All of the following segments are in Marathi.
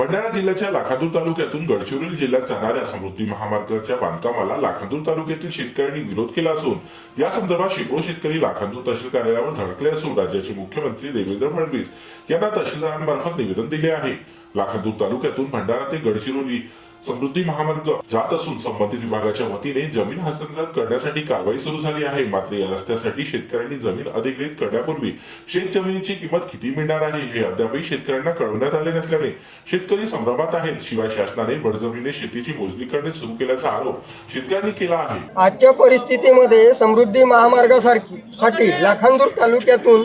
भंडारा जिल्ह्याच्या लाखांदूर तालुक्यातून गडचिरोली जिल्ह्यात जाणाऱ्या समृद्धी महामार्गाच्या बांधकामाला लाखांदूर तालुक्यातील शेतकऱ्यांनी विरोध केला असून या संदर्भात शेकडो शेतकरी लाखांदूर तहसील कार्यालयावर धडकले असून राज्याचे मुख्यमंत्री देवेंद्र फडणवीस यांना तहसीलदारांमार्फत निवेदन दिले आहे. लाखांदूर तालुक्यातून भंडारा ते गडचिरोली समृद्धी महामार्ग जात असून संबंधित विभागाच्या वतीने जमीन हस्तांतरण करण्यासाठी कारवाई सुरू झाली आहे. मात्र या रस्त्यासाठी शेतकऱ्यांनी जमीन अधिग्रहित करण्यापूर्वी शेत जमिनीची किंमत किती मिळणार आहे हे अद्यापही शेतकऱ्यांना कळवण्यात आले नसल्याने शेतकरी संभ्रमात आहेत. शिवाय शासनाने बडजमीने शेतीची मोजणी करणे सुरू केल्याचा आरोप शेतकऱ्यांनी केला आहे. आजच्या परिस्थितीमध्ये समृद्धी महामार्गासारखी साठी लाखांदूर तालुक्यातून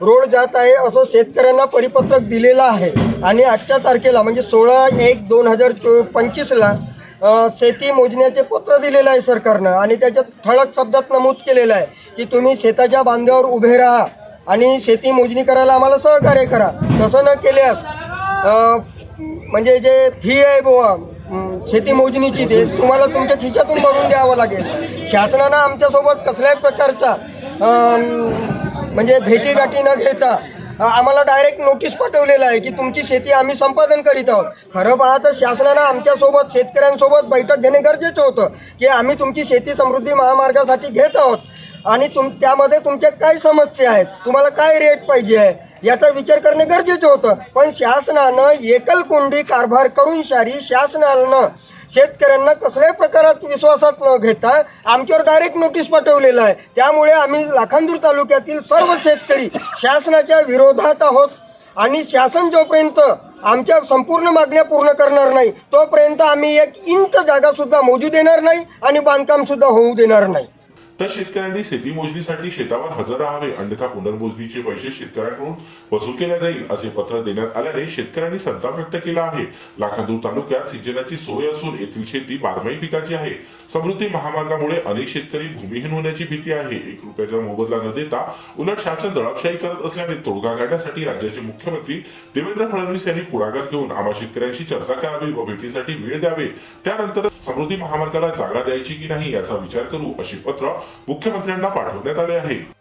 रोड जात आहे असं शेतकऱ्यांना परिपत्रक दिलेलं आहे. आणि आजच्या तारखेला म्हणजे सोळा एक दोन हजार चो पंचवीसला शेती मोजण्याचे पत्र दिलेलं आहे सरकारनं आणि त्याच्यात ठळक शब्दात नमूद केलेलं आहे की तुम्ही शेताच्या बांधावर उभे राहा आणि शेती मोजणी करायला आम्हाला सहकार्य करा. तसं न केल्यास म्हणजे जे फी आहे बुवा शेती मोजणीची ते तुम्हाला तुमच्या खिशातून भरून द्यावं लागेल. शासनानं आमच्यासोबत कसल्याही प्रकारचा म्हणजे भेटीगाठी न घेता आम्हाला डायरेक्ट नोटीस पाठवलेलं आहे की तुमची शेती आम्ही संपादन करीत आहोत. खरं पाहता शासनानं आमच्यासोबत शेतकऱ्यांसोबत बैठक घेणे गरजेचं होतं की आम्ही तुमची शेती समृद्धी महामार्गासाठी घेत आहोत. आणि तुम त्यामध्ये तुमच्या काय समस्या आहेत? तुम्हाला काय रेट पाहिजे आहे? याचा विचार करणे गरजेचं होतं. पण शासनानं एकलकोंडी कारभार करून शारी शासनानं शेतकऱ्यांना कसल्याही प्रकारात विश्वासात न घेता आमच्यावर डायरेक्ट नोटीस पाठवलेलं आहे. त्यामुळे आम्ही लाखांदूर तालुक्यातील सर्व शेतकरी शासनाच्या विरोधात आहोत. आणि शासन जोपर्यंत आमच्या संपूर्ण मागण्या पूर्ण करणार नाही तोपर्यंत आम्ही एक इंच जागासुद्धा मोजू देणार नाही आणि बांधकामसुद्धा होऊ देणार नाही. तर शेतकऱ्यांनी शेती मोजणीसाठी शेतावर हजर राहावे अन्यथा पुनर्मोजणीचे पैसे शेतकऱ्यांकडून वसूल केल्या जाईल असे पत्र देण्यात आल्याने शेतकऱ्यांनी संताप व्यक्त केला आहे. लाखांदूर तालुक्यात सिंचनाची सोय असून येथील शेती बारमाही पिकाची आहे. समृद्धी महामार्गामुळे अनेक शेतकरी भूमिहीन होण्याची भीती आहे. एक रुपयाचा मोबदला न देता उलट शासन दडपशाही करत असल्याने तोडगा काढण्यासाठी राज्याचे मुख्यमंत्री देवेंद्र फडणवीस यांनी पुढाकार घेऊन आम्हा शेतकऱ्यांशी चर्चा करावी व भेटीसाठी वेळ द्यावे. त्यानंतर समृद्धी महामार्गाला जागा द्यायची की नाही याचा विचार करू अशी पत्र मुख्यमंत्र्यांना पाठवण्यात आले आहे.